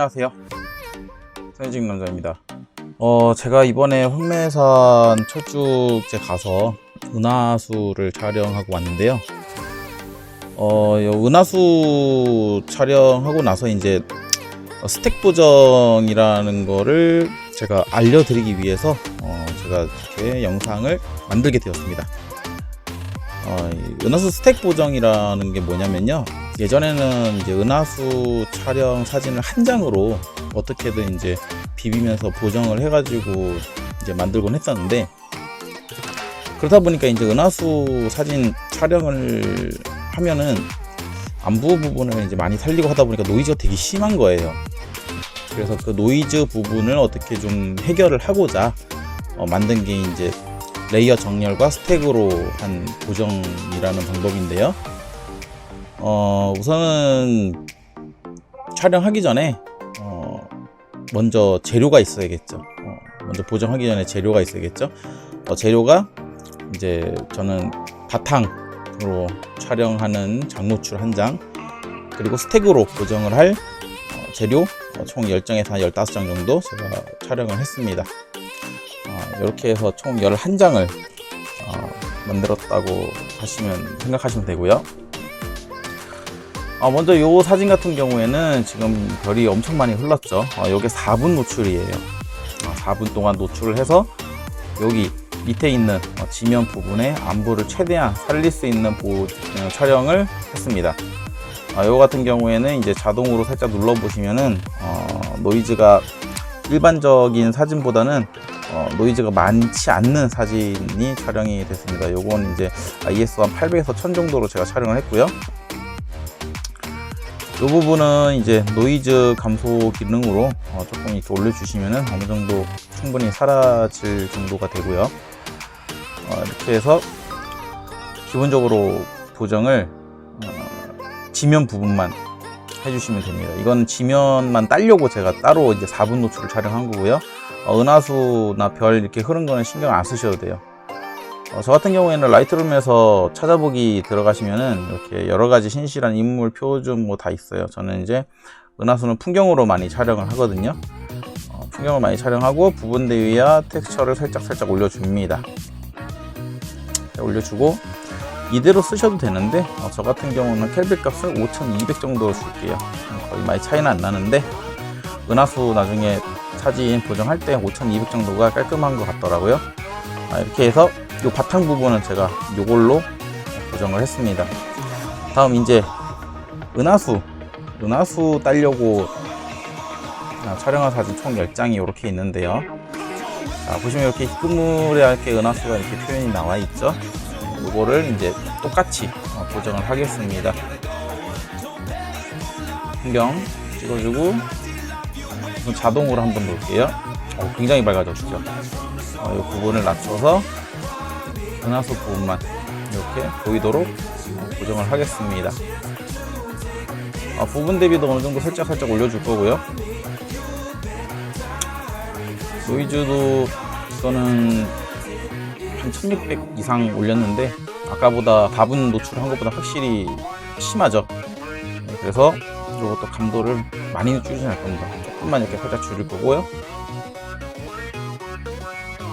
안녕하세요. 선혜직 남자입니다. 어, 제가 이번에 황매산 철쭉제 가서 은하수를 촬영하고 왔는데요. 어, 요 은하수 촬영하고 나서 이제 스택 보정이라는 거를 제가 알려드리기 위해서 어, 제가 이렇게 영상을 만들게 되었습니다. 어, 이 은하수 스택 보정이라는 게 뭐냐면요. 예전에는 이제 은하수 촬영 사진을 한 장으로 어떻게든 이제 비비면서 보정을 해가지고 이제 만들곤 했었는데 그러다 보니까 이제 은하수 사진 촬영을 하면은 안부 부분을 이제 많이 살리고 하다 보니까 노이즈가 되게 심한 거예요. 그래서 그 노이즈 부분을 어떻게 좀 해결을 하고자 어, 만든 게 이제 레이어 정렬과 스택으로 한 보정이라는 방법인데요. 어, 우선은 촬영하기 전에 어, 먼저 재료가 있어야겠죠. 어, 먼저 보정하기 전에 재료가 있어야겠죠. 어, 재료가 이제 저는 바탕으로 촬영하는 장노출 한 장, 그리고 스택으로 보정을 할 어, 재료 어, 총 10장에서 한 15장 정도 제가 촬영을 했습니다. 어, 이렇게 해서 총 11장을 어, 만들었다고 하시면 생각하시면 되고요. 어, 먼저 이 사진 같은 경우에는 지금 별이 엄청 많이 흘렀죠. 어, 이게 4분 노출이에요. 어, 4분 동안 노출을 해서 여기 밑에 있는 어, 지면 부분에 안부를 최대한 살릴 수 있는 보, 어, 촬영을 했습니다. 어, 이거 같은 경우에는 이제 자동으로 살짝 눌러 보시면은 어, 노이즈가 일반적인 사진보다는 어, 노이즈가 많지 않는 사진이 촬영이 됐습니다. 요건 이제 ISO 한 800에서 1000 정도로 제가 촬영을 했고요. 이 부분은 이제 노이즈 감소 기능으로 어, 조금 이렇게 올려주시면은 어느 정도 충분히 사라질 정도가 되고요. 어, 이렇게 해서 기본적으로 보정을 어, 지면 부분만 해주시면 됩니다. 이건 지면만 따려고 제가 따로 이제 4분 노출을 촬영한 거고요. 어, 은하수나 별 이렇게 흐른 거는 신경 안 쓰셔도 돼요. 어, 저 같은 경우에는 라이트룸에서 찾아보기 들어가시면은 이렇게 여러 가지 신실한 인물 표준 뭐 다 있어요. 저는 이제 은하수는 풍경으로 많이 촬영을 하거든요. 어, 풍경을 많이 촬영하고 부분 대위와 텍스처를 살짝 살짝 올려줍니다. 자, 올려주고 이대로 쓰셔도 되는데 어, 저 같은 경우는 켈빈 값을 5200 정도로 줄게요. 어, 거의 많이 차이는 안 나는데 은하수 나중에 사진 보정할 때 5200 정도가 깔끔한 것 같더라고요. 아, 이렇게 해서 이 바탕 부분은 제가 이걸로 고정을 했습니다. 다음 이제 은하수, 은하수 따려고 아, 촬영한 사진 총 10장이 이렇게 있는데요. 자, 보시면 이렇게 흐물하게 은하수가 이렇게 표현이 나와 있죠. 이거를 이제 똑같이 어, 고정을 하겠습니다. 풍경 찍어주고 자동으로 한번 놓을게요. 어, 굉장히 밝아졌죠. 어, 이 부분을 낮춰서 은하수 부분만 이렇게 보이도록 고정을 하겠습니다. 아, 부분 대비도 어느 정도 살짝 살짝 올려줄 거고요. 노이즈도 이거는 한 1600 이상 올렸는데 아까보다 4분 노출한 것보다 확실히 심하죠. 네, 그래서 이것도 감도를 많이 줄이진 않을 겁니다. 조금만 이렇게 살짝 줄일 거고요.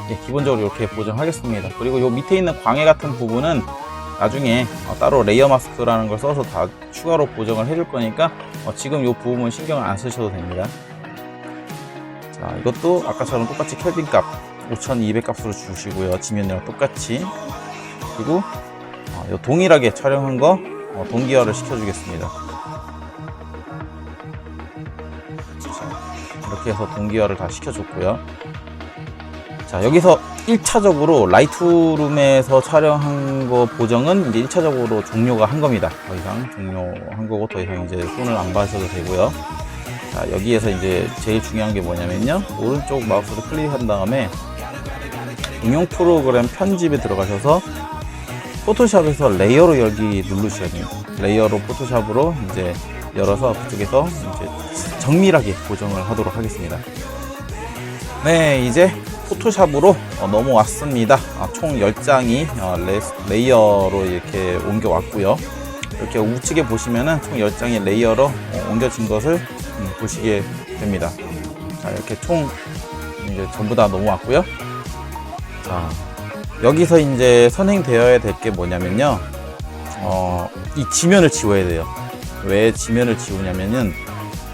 예, 기본적으로 이렇게 보정하겠습니다. 그리고 요 밑에 있는 광해 같은 부분은 나중에 어, 따로 레이어 마스크라는 걸 써서 다 추가로 보정을 해줄 거니까 어, 지금 요 부분은 신경을 안 쓰셔도 됩니다. 자, 이것도 아까처럼 똑같이 켈빈 값 5200 값으로 주시고요. 지면이랑 똑같이. 그리고 어, 요 동일하게 촬영한 거 어, 동기화를 시켜주겠습니다. 자, 이렇게 해서 동기화를 다 시켜줬고요. 자, 여기서 1차적으로 라이트룸에서 촬영한 거 보정은 이제 1차적으로 종료가 한 겁니다. 더 이상 종료한 거고 더 이상 이제 손을 안 봐셔도 되고요. 자, 여기에서 이제 제일 중요한 게 뭐냐면요. 오른쪽 마우스를 클릭한 다음에 응용 프로그램 편집에 들어가셔서 포토샵에서 레이어로 열기 누르셔야 돼요. 레이어로 포토샵으로 이제 열어서 그쪽에서 이제 정밀하게 보정을 하도록 하겠습니다. 네, 이제 포토샵으로 어, 넘어왔습니다. 아, 총 10장이 어, 레, 이어로 이렇게 옮겨왔고요. 이렇게 우측에 보시면은 총 10장의 레이어로 어, 옮겨진 것을 음, 보시게 됩니다. 자, 이렇게 총 이제 전부 다 넘어왔고요. 자, 여기서 이제 선행되어야 될 게 뭐냐면요. 어, 이 지면을 지워야 돼요. 왜 지면을 지우냐면은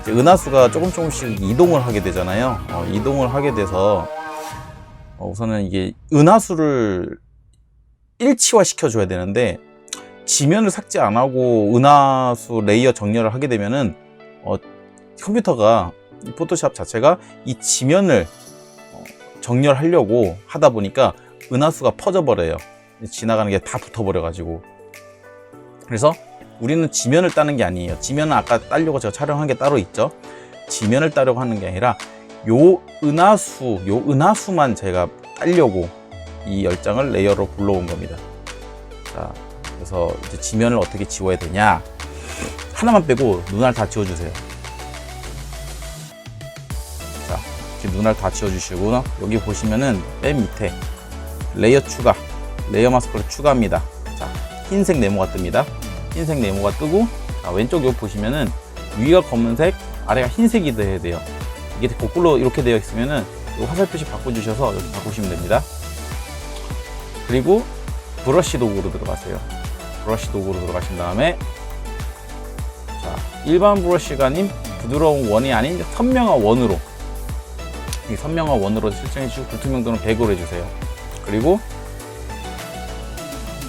은하수가 조금 조금씩 이동을 하게 되잖아요. 어, 이동을 하게 돼서 어, 우선은 이게 은하수를 일치화 시켜줘야 되는데 지면을 삭제 안 하고 은하수 레이어 정렬을 하게 되면은 어, 컴퓨터가 이 포토샵 자체가 이 지면을 어, 정렬하려고 하다 보니까 은하수가 퍼져버려요. 지나가는 게 다 붙어버려 가지고. 그래서 우리는 지면을 따는 게 아니에요. 지면은 아까 따려고 제가 촬영한 게 따로 있죠. 지면을 따려고 하는 게 아니라 요 은하수, 요 은하수만 제가 따려고 이 열장을 레이어로 불러온 겁니다. 자, 그래서 이제 지면을 어떻게 지워야 되냐. 하나만 빼고 눈알 다 지워주세요. 자, 이렇게 눈알 다 지워주시고, 여기 보시면은 맨 밑에 레이어 추가, 레이어 마스크를 추가합니다. 자, 흰색 네모가 뜹니다. 흰색 네모가 뜨고, 자, 왼쪽 요 보시면은 위가 검은색, 아래가 흰색이 돼야 돼요. 이게 거꾸로 이렇게 되어 있으면은 요 화살 표시 바꿔주셔서 여기 바꾸시면 됩니다. 그리고 브러쉬 도구로 들어가세요. 브러쉬 도구로 들어가신 다음에 자 일반 브러쉬가 아닌 부드러운 원이 아닌 선명한 원으로 이 선명한 원으로 설정해 주시고 불투명도는 100으로 해주세요. 그리고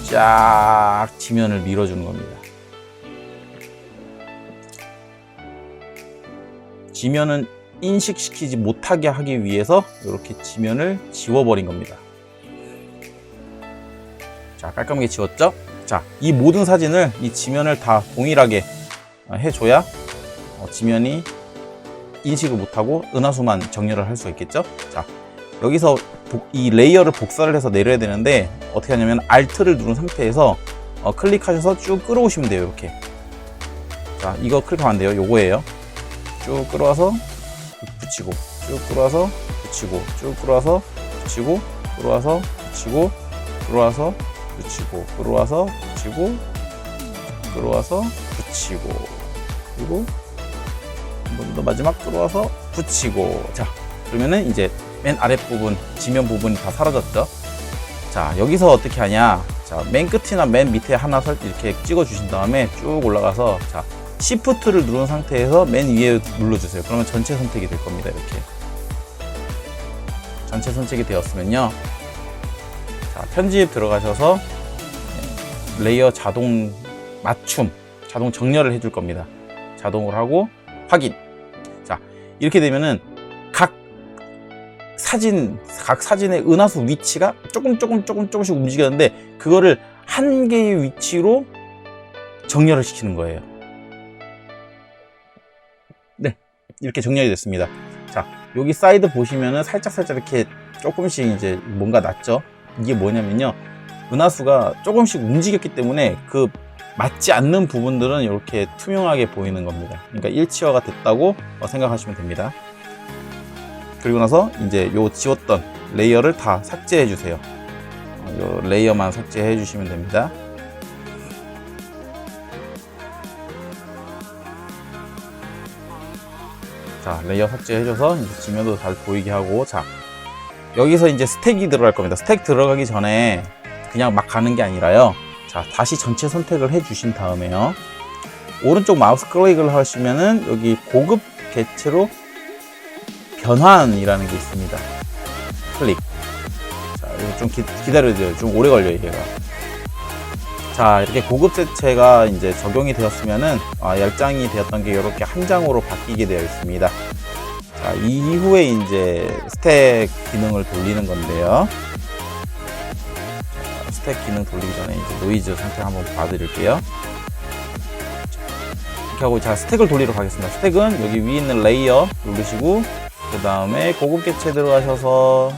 쫙 지면을 밀어주는 겁니다. 지면은 인식시키지 못하게 하기 위해서 이렇게 지면을 지워버린 겁니다. 자, 깔끔하게 지웠죠? 자, 이 모든 사진을 이 지면을 다 동일하게 어, 해줘야 어, 지면이 인식을 못하고 은하수만 정렬을 할 수가 있겠죠? 자, 여기서 복- 이 레이어를 복사를 해서 내려야 되는데 어떻게 하냐면 Alt를 누른 상태에서 어, 클릭하셔서 쭉 끌어오시면 돼요, 이렇게. 자, 이거 클릭하면 안 돼요. 요거예요. 쭉 끌어와서 붙이고, 쭉 끌어와서 붙이고, 쭉 끌어와서 붙이고, 끌어와서 붙이고, 끌어와서 붙이고 끌어와서 붙이고 끌어와서 붙이고. 그리고 한 번 더 마지막 끌어와서 붙이고. 자 그러면은 이제 맨 아랫부분 지면 부분이 다 사라졌죠? 자 여기서 어떻게 하냐? 자 맨 끝이나 맨 밑에 하나 설 이렇게 찍어 주신 다음에 쭉 올라가서 자 시프트를 누른 상태에서 맨 위에 눌러주세요 그러면 전체 선택이 될 겁니다 이렇게 전체 선택이 되었으면요 자, 편집 들어가셔서 네, 레이어 자동 맞춤, 자동 정렬을 해줄 겁니다. 자동으로 하고 확인. 자, 이렇게 되면은 각 사진, 각 사진의 은하수 위치가 조금 조금 조금 조금씩 움직였는데 그거를 한 개의 위치로 정렬을 시키는 거예요. 이렇게 정렬이 됐습니다. 자, 여기 사이드 보시면은 살짝 살짝 이렇게 조금씩 이제 뭔가 났죠. 이게 뭐냐면요. 은하수가 조금씩 움직였기 때문에 그 맞지 않는 부분들은 이렇게 투명하게 보이는 겁니다. 그러니까 일치화가 됐다고 어, 생각하시면 됩니다. 그리고 나서 이제 요 지웠던 레이어를 다 삭제해 주세요. 어, 요 레이어만 삭제해 주시면 됩니다. 자, 레이어 삭제해줘서 이제 지면도 잘 보이게 하고, 자, 여기서 이제 스택이 들어갈 겁니다. 스택 들어가기 전에 그냥 막 가는 게 아니라요. 자, 다시 전체 선택을 해 주신 다음에요. 오른쪽 마우스 클릭을 하시면은 여기 고급 개체로 변환이라는 게 있습니다. 클릭. 자, 이거 좀 기, 기다려줘요. 좀 오래 걸려요, 얘가. 자, 이렇게 고급 개체가 이제 적용이 되었으면은, 아, 열장이 되었던 게 이렇게 한 장으로 바뀌게 되어 있습니다. 자, 이후에 이제 스택 기능을 돌리는 건데요. 자, 스택 기능 돌리기 전에 이제 노이즈 상태 한번 봐드릴게요. 이렇게 하고 자 스택을 돌리러 가겠습니다. 스택은 여기 위에 있는 레이어 누르시고 그 다음에 고급 개체 들어가셔서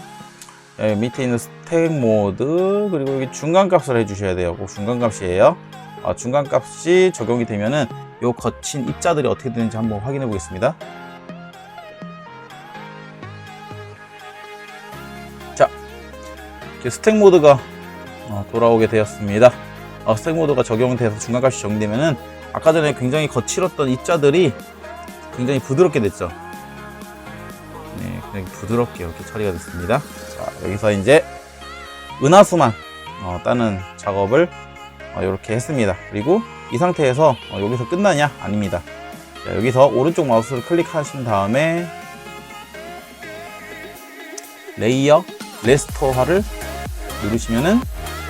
여기 밑에 있는 스택 모드 그리고 여기 중간 값을 해주셔야 돼요. 꼭 중간 값이에요. 아, 중간 값이 적용이 되면은 요 거친 입자들이 어떻게 되는지 한번 확인해 보겠습니다. 이렇게 스택 모드가 어, 돌아오게 되었습니다. 어, 스택 모드가 적용돼서 중간 값이 적용되면은 아까 전에 굉장히 거칠었던 입자들이 굉장히 부드럽게 됐죠. 굉장히 부드럽게 이렇게 처리가 됐습니다. 자, 여기서 이제 은하수만 어, 따는 작업을 어, 이렇게 했습니다. 그리고 이 상태에서 어, 여기서 끝나냐? 아닙니다. 자, 여기서 오른쪽 마우스를 클릭하신 다음에 레이어 레스토어를 누르시면은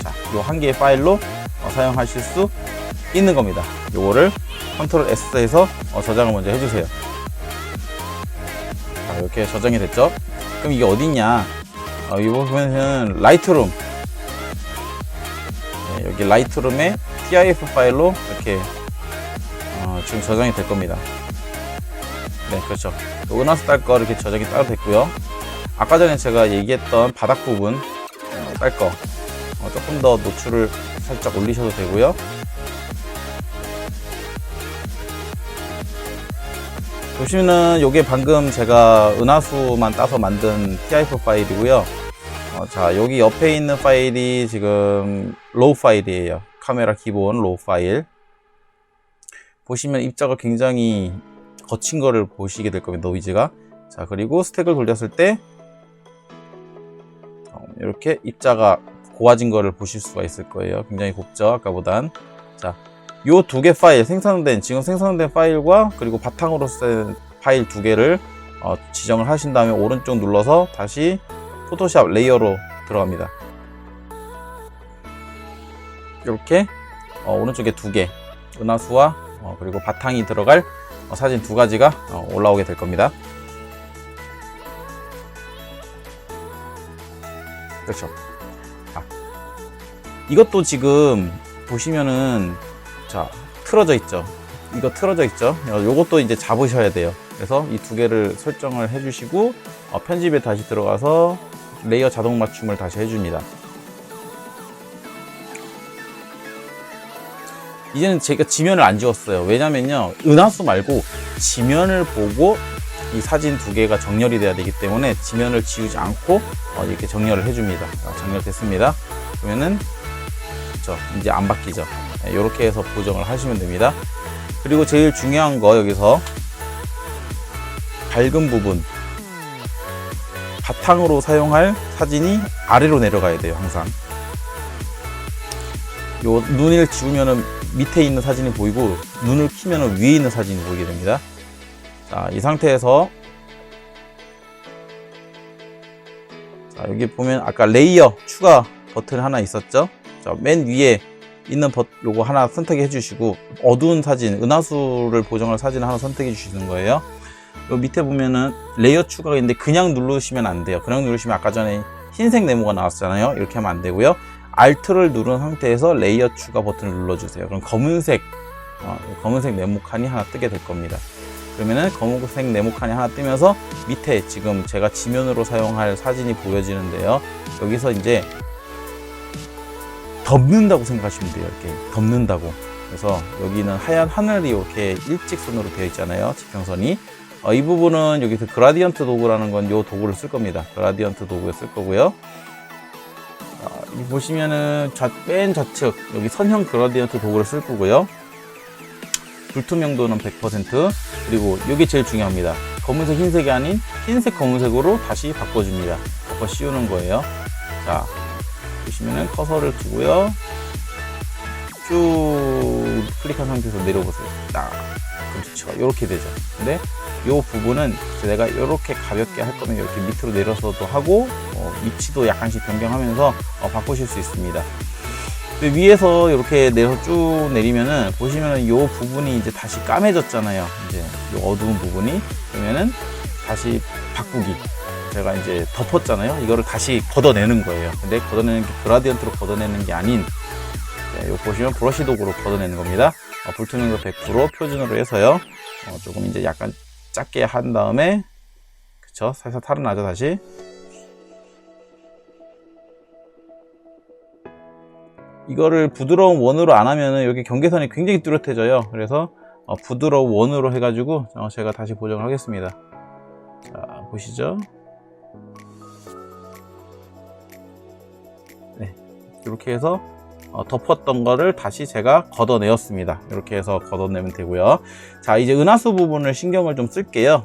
자, 요한 개의 파일로 어, 사용하실 수 있는 겁니다. 요거를 컨트롤 S에서 어, 저장을 먼저 해주세요. 자, 이렇게 저장이 됐죠? 그럼 이게 어딨냐? 어, 이거 보면은 라이트룸 네, 여기 라이트룸에 TIF 파일로 이렇게 어, 지금 저장이 될 겁니다. 네, 그렇죠. 또 은하수 딸거 이렇게 저장이 따로 됐고요. 아까 전에 제가 얘기했던 바닥 부분 어, 딸 거. 어, 조금 더 노출을 살짝 올리셔도 되고요. 보시면은 요게 방금 제가 은하수만 따서 만든 TIF 파일이고요. 어, 자, 여기 옆에 있는 파일이 지금 로우 파일이에요. 카메라 기본 로우 파일. 보시면 입자가 굉장히 거친 거를 보시게 될 겁니다. 노이즈가. 자, 그리고 스택을 돌렸을 때 어, 이렇게 입자가 고와진 거를 보실 수가 있을 거예요. 굉장히 곱죠, 아까보단. 자, 요 두 개 파일, 생성된, 지금 생성된 파일과 그리고 바탕으로 쓴 파일 두 개를 어, 지정을 하신 다음에 오른쪽 눌러서 다시 포토샵 레이어로 들어갑니다. 이렇게 어, 오른쪽에 두 개, 은하수와 어, 그리고 바탕이 들어갈 어, 사진 두 가지가 어, 올라오게 될 겁니다. 그렇죠. 자, 이것도 지금 보시면은 자 틀어져 있죠. 이거 틀어져 있죠. 어, 요것도 이제 잡으셔야 돼요. 그래서 이 두 개를 설정을 해주시고 어, 편집에 다시 들어가서 레이어 자동 맞춤을 다시 해줍니다. 이제는 제가 지면을 안 지웠어요. 왜냐면요. 은하수 말고 지면을 보고 이 사진 두 개가 정렬이 돼야 되기 때문에 지면을 지우지 않고 어, 이렇게 정렬을 해줍니다. 자, 정렬 됐습니다. 그러면은 그쵸, 이제 안 바뀌죠. 이렇게 해서 보정을 하시면 됩니다. 그리고 제일 중요한 거 여기서 밝은 부분. 바탕으로 사용할 사진이 아래로 내려가야 돼요 항상. 요 눈을 지우면은 밑에 있는 사진이 보이고 눈을 키면은 위에 있는 사진이 보이게 됩니다. 자 이 상태에서 자 여기 보면 아까 레이어 추가 버튼 하나 있었죠? 자맨 위에 있는 버, 요거 하나 선택해 주시고 어두운 사진 은하수를 보정할 사진 하나 선택해 주시는 거예요 요 밑에 보면은 레이어 추가가 있는데 그냥 누르시면 안 돼요. 그냥 누르시면 아까 전에 흰색 네모가 나왔잖아요. 이렇게 하면 안 되고요. Alt를 누른 상태에서 레이어 추가 버튼을 눌러주세요. 그럼 검은색 어, 검은색 네모 칸이 하나 뜨게 될 겁니다. 그러면은 검은색 네모 칸이 하나 뜨면서 밑에 지금 제가 지면으로 사용할 사진이 보여지는데요. 여기서 이제 덮는다고 생각하시면 돼요. 이렇게 덮는다고. 그래서 여기는 하얀 하늘이 이렇게 일직선으로 되어 있잖아요. 지평선이. 어, 이 부분은 여기서 그라디언트 도구라는 건 이 도구를 쓸 겁니다. 그라디언트 도구에 쓸 거고요. 어, 이 보시면은 좌, 맨 좌측 여기 선형 그라디언트 도구를 쓸 거고요. 불투명도는 100% 그리고 이게 제일 중요합니다. 검은색 흰색이 아닌 흰색 검은색으로 다시 바꿔줍니다. 바꿔 씌우는 거예요. 자 보시면은 커서를 두고요. 쭉 클릭한 상태에서 내려보세요. 딱 그렇죠. 이렇게 되죠. 근데 이 부분은 내가 이렇게 가볍게 할 거면 이렇게 밑으로 내려서도 하고 어, 위치도 약간씩 변경하면서 어, 바꾸실 수 있습니다. 위에서 이렇게 내려서 쭉 내리면은 보시면은 이 부분이 이제 다시 까매졌잖아요. 이제 이 어두운 부분이 그러면은 다시 바꾸기. 제가 이제 덮었잖아요. 이거를 다시 걷어내는 거예요. 근데 걷어내는 게 그라디언트로 걷어내는 게 아닌 네, 요 보시면 브러쉬 도구로 걷어내는 겁니다. 어, 불투명도 100% 표준으로 해서요. 어, 조금 이제 약간 작게 한 다음에 그쵸 살살 탈은 나죠 다시 이거를 부드러운 원으로 안 하면은 여기 경계선이 굉장히 뚜렷해져요 그래서 어, 부드러운 원으로 해가지고 어, 제가 다시 보정을 하겠습니다 자 보시죠 이렇게 해서 어, 덮었던 거를 다시 제가 걷어내었습니다. 이렇게 해서 걷어내면 되고요. 자, 이제 은하수 부분을 신경을 좀 쓸게요.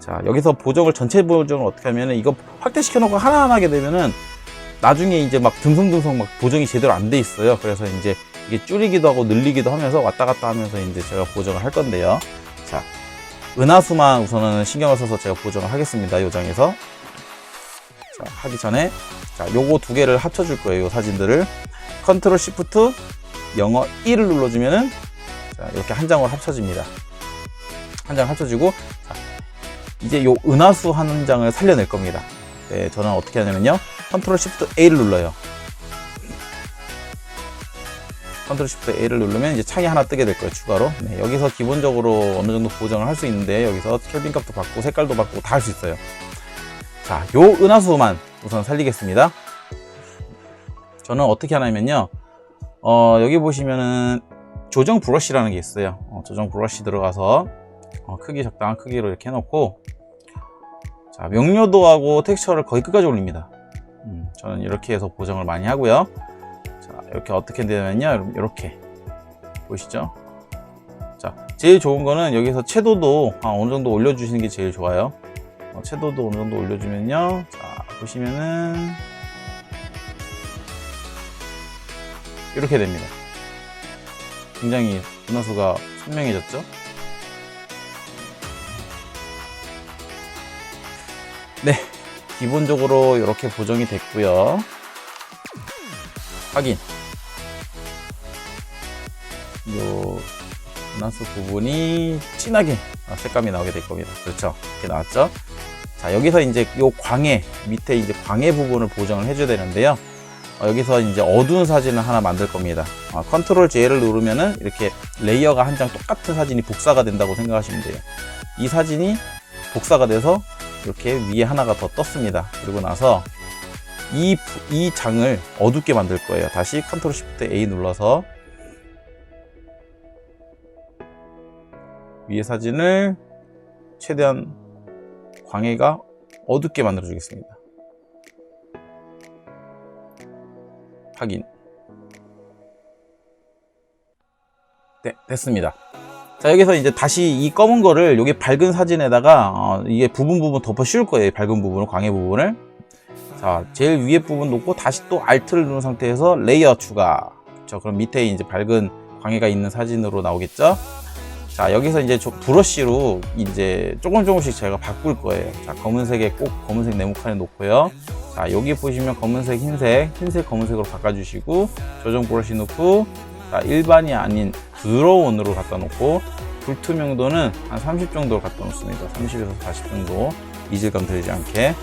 자, 여기서 보정을, 전체 보정을 어떻게 하면은 이거 확대시켜 놓고 하나하나 하게 되면은 나중에 이제 막 듬성듬성 막 보정이 제대로 안 돼 있어요. 그래서 이제 이게 줄이기도 하고 늘리기도 하면서 왔다 갔다 하면서 이제 제가 보정을 할 건데요. 자, 은하수만 우선은 신경을 써서 제가 보정을 하겠습니다. 요 장에서. 자, 하기 전에 자, 요거 두 개를 합쳐줄 거예요. 요 사진들을. 컨트롤 시프트 영어 1을 눌러주면은 자, 이렇게 한 장으로 합쳐집니다. 한 장 합쳐지고 자, 이제 요 은하수 한 장을 살려낼 겁니다. 네, 저는 어떻게 하냐면요. 컨트롤 시프트 A를 눌러요. 컨트롤 시프트 A를 누르면 이제 창이 하나 뜨게 될 거예요, 추가로. 네, 여기서 기본적으로 어느 정도 보정을 할 수 있는데, 여기서 켈빈 값도 바꾸고, 색깔도 바꾸고, 다 할 수 있어요. 자, 요 은하수만 우선 살리겠습니다. 저는 어떻게 하냐면요. 어, 여기 보시면은 조정 브러쉬라는 게 있어요. 어, 조정 브러쉬 들어가서 어, 크기 적당한 크기로 이렇게 해놓고 자, 명료도하고 텍스처를 거의 끝까지 올립니다. 음, 저는 이렇게 해서 보정을 많이 하고요. 자, 이렇게 어떻게 되냐면요. 이렇게 보이시죠? 자, 제일 좋은 거는 여기서 채도도 아, 어느 정도 올려주시는 게 제일 좋아요. 어, 채도도 어느 정도 올려주면요. 자, 보시면은 이렇게 됩니다. 굉장히 은하수가 선명해졌죠? 네, 기본적으로 이렇게 보정이 됐고요. 확인. 요 은하수 부분이 진하게 아, 색감이 나오게 될 겁니다. 그렇죠? 이렇게 나왔죠? 자, 여기서 이제 요 광해 밑에 이제 광해 부분을 보정을 해줘야 되는데요. 어, 여기서 이제 어두운 사진을 하나 만들 겁니다. 어, 컨트롤 J를 누르면은 이렇게 레이어가 한 장 똑같은 사진이 복사가 된다고 생각하시면 돼요. 이 사진이 복사가 돼서 이렇게 위에 하나가 더 떴습니다. 그리고 나서 이, 부- 이 장을 어둡게 만들 거예요. 다시 컨트롤 시프트 A 눌러서 위에 사진을 최대한 광해가 어둡게 만들어 주겠습니다. 확인. 네, 됐습니다. 자, 여기서 이제 다시 이 검은 거를 여기 밝은 사진에다가 어, 이게 부분 부분 덮어 씌울 거예요. 밝은 부분을, 광해 부분을. 자, 제일 위에 부분 놓고 다시 또 Alt를 누른 상태에서 레이어 추가. 자, 그럼 밑에 이제 밝은 광해가 있는 사진으로 나오겠죠? 자, 여기서 이제 저 브러쉬로 이제 조금 조금씩 제가 바꿀 거예요. 자, 검은색에 꼭 검은색 네모칸에 놓고요. 자, 여기 보시면 검은색, 흰색, 흰색, 검은색으로 바꿔주시고, 조정 브러쉬 놓고, 자, 일반이 아닌 드로온으로 갖다 놓고, 불투명도는 한 30 정도 갖다 놓습니다. 30에서 40 정도. 이질감 들지 않게.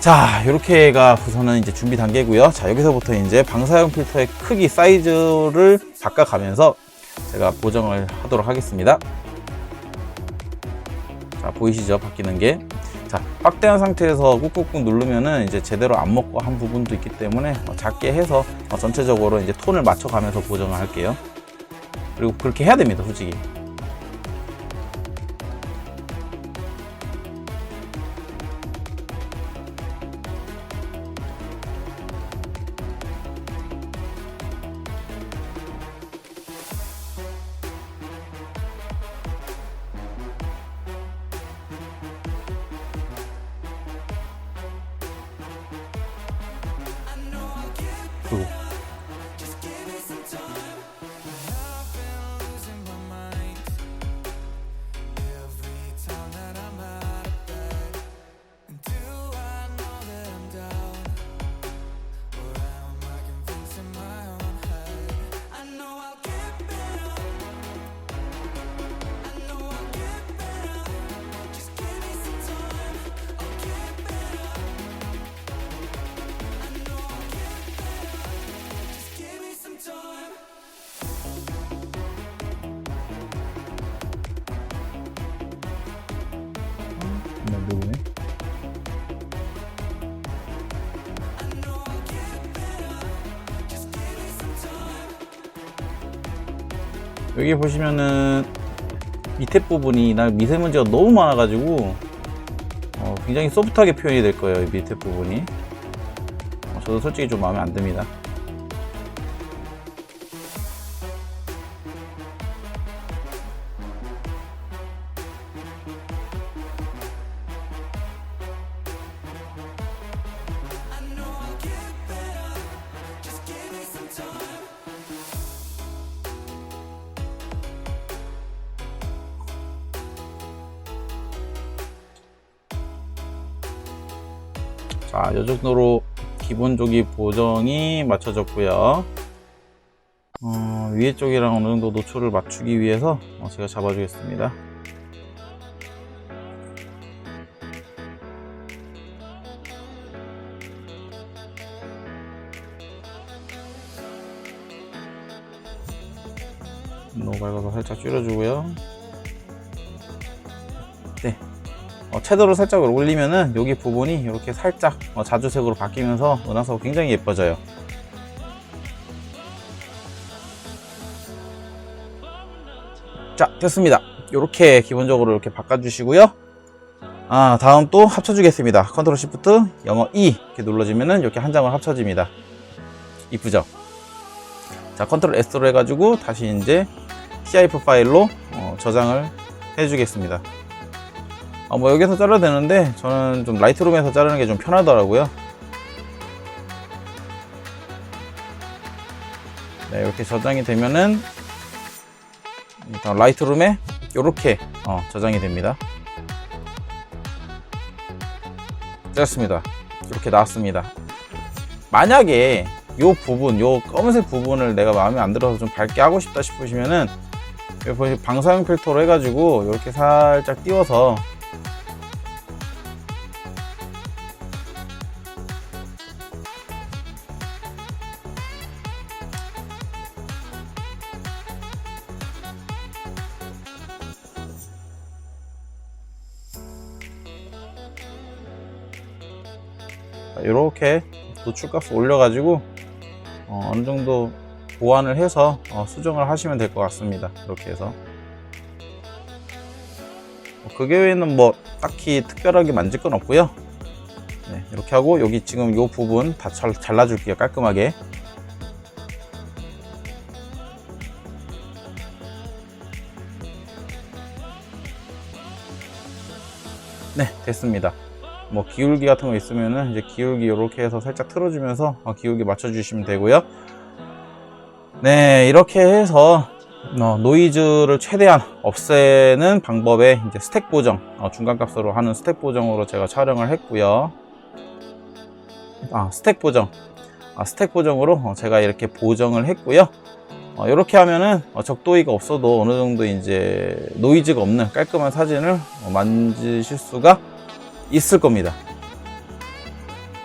자, 이렇게가 우선은 이제 준비 단계고요. 자, 여기서부터 이제 방사형 필터의 크기, 사이즈를 바꿔가면서 제가 보정을 하도록 하겠습니다. 자, 보이시죠? 바뀌는 게. 자, 확대한 상태에서 꾹꾹꾹 누르면은 이제 제대로 안 먹고 한 부분도 있기 때문에 어, 작게 해서 어, 전체적으로 이제 톤을 맞춰가면서 보정을 할게요. 그리고 그렇게 해야 됩니다, 솔직히. 여기 보시면은 밑에 부분이 날 미세먼지가 너무 많아가지고 어, 굉장히 소프트하게 표현이 될 거예요. 이 밑에 부분이. 어, 저도 솔직히 좀 마음에 안 듭니다. 자, 이 정도로 기본적인 보정이 맞춰졌고요. 어, 위에 쪽이랑 어느 정도 노출을 맞추기 위해서 어, 제가 잡아주겠습니다. 너무 밝아서 살짝 줄여주고요. 네. 어, 채도를 살짝 올리면은 여기 부분이 이렇게 살짝 어, 자주색으로 바뀌면서 은하수가 굉장히 예뻐져요. 자, 됐습니다. 이렇게 기본적으로 이렇게 바꿔주시고요. 아, 다음 또 합쳐주겠습니다. 컨트롤 시프트 영어 E 이렇게 눌러주면은 이렇게 한 장을 합쳐집니다. 이쁘죠? 자, 컨트롤 S로 해가지고 다시 이제 TIF 파일로 어, 저장을 해주겠습니다. 아, 뭐 여기서 잘라도 되는데 저는 좀 라이트룸에서 자르는 게 좀 편하더라고요. 네, 이렇게 저장이 되면은 일단 라이트룸에 이렇게 어, 저장이 됩니다. 됐습니다. 이렇게 나왔습니다. 만약에 요 부분, 요 검은색 부분을 내가 마음에 안 들어서 좀 밝게 하고 싶다 싶으시면은 여기 보시 방사형 필터로 해가지고 이렇게 살짝 띄워서 노출값을 올려가지고 어, 느 정도 보완을 해서 어, 수정을 하시면 될 것 같습니다. 이렇게 해서 어, 그 외에는 뭐 딱히 특별하게 만질 건 없고요. 네, 이렇게 하고 여기 지금 이 부분 다 잘, 잘라줄게요. 깔끔하게. 네, 됐습니다. 뭐 기울기 같은 거 있으면은 이제 기울기 이렇게 해서 살짝 틀어주면서 어, 기울기 맞춰주시면 되고요. 네, 이렇게 해서 어, 노이즈를 최대한 없애는 방법의 이제 스택 보정, 어, 중간 값으로 하는 스택 보정으로 제가 촬영을 했고요. 아, 스택 보정. 아, 스택 보정으로 어, 제가 이렇게 보정을 했고요. 어, 이렇게 하면은 어, 적도기가 없어도 어느 정도 이제 노이즈가 없는 깔끔한 사진을 어, 만드실 수가 있을 겁니다.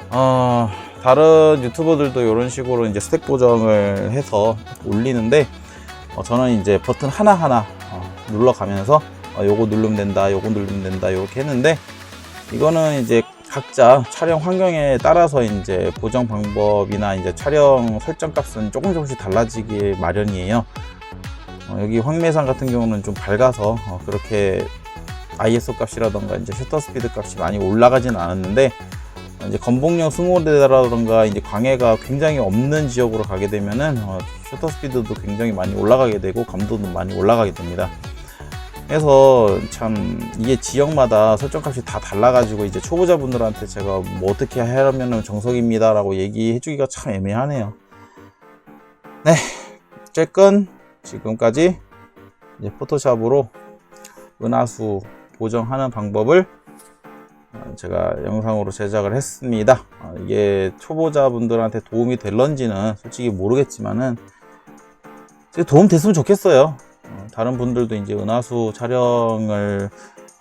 어, 다른 유튜버들도 이런 식으로 이제 스택 보정을 해서 올리는데 어, 저는 이제 버튼 하나하나 어, 눌러가면서 어, 요거 누르면 된다, 요거 누르면 된다, 이렇게 했는데 이거는 이제 각자 촬영 환경에 따라서 이제 보정 방법이나 이제 촬영 설정 값은 조금 조금씩 달라지기 마련이에요. 어, 여기 황매산 같은 경우는 좀 밝아서 어, 그렇게 ISO 값이라던가 이제 셔터 스피드 값이 많이 올라가지는 않았는데 이제 건봉령 승호대라던가 이제 광해가 굉장히 없는 지역으로 가게 되면은 어, 셔터 스피드도 굉장히 많이 올라가게 되고 감도도 많이 올라가게 됩니다. 그래서 참 이게 지역마다 설정값이 다 달라가지고 이제 초보자분들한테 제가 뭐 어떻게 하려면 정석입니다라고 얘기해주기가 참 애매하네요. 네, 어쨌건 지금까지 이제 포토샵으로 은하수 보정하는 방법을 어, 제가 영상으로 제작을 했습니다. 어, 이게 초보자분들한테 도움이 될런지는 솔직히 모르겠지만은 도움 됐으면 좋겠어요. 어, 다른 분들도 이제 은하수 촬영을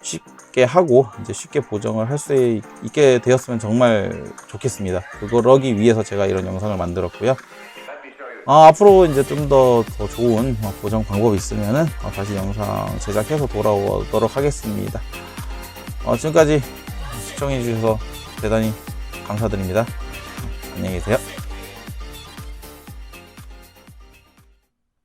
쉽게 하고 이제 쉽게 보정을 할 수 있게 되었으면 정말 좋겠습니다. 그러기 위해서 제가 이런 영상을 만들었고요. 어, 앞으로 이제 좀 더 더 좋은 어, 보정 방법이 있으면은 어, 다시 영상 제작해서 돌아오도록 하겠습니다. 어, 지금까지 시청해 주셔서 대단히 감사드립니다. 안녕히 계세요.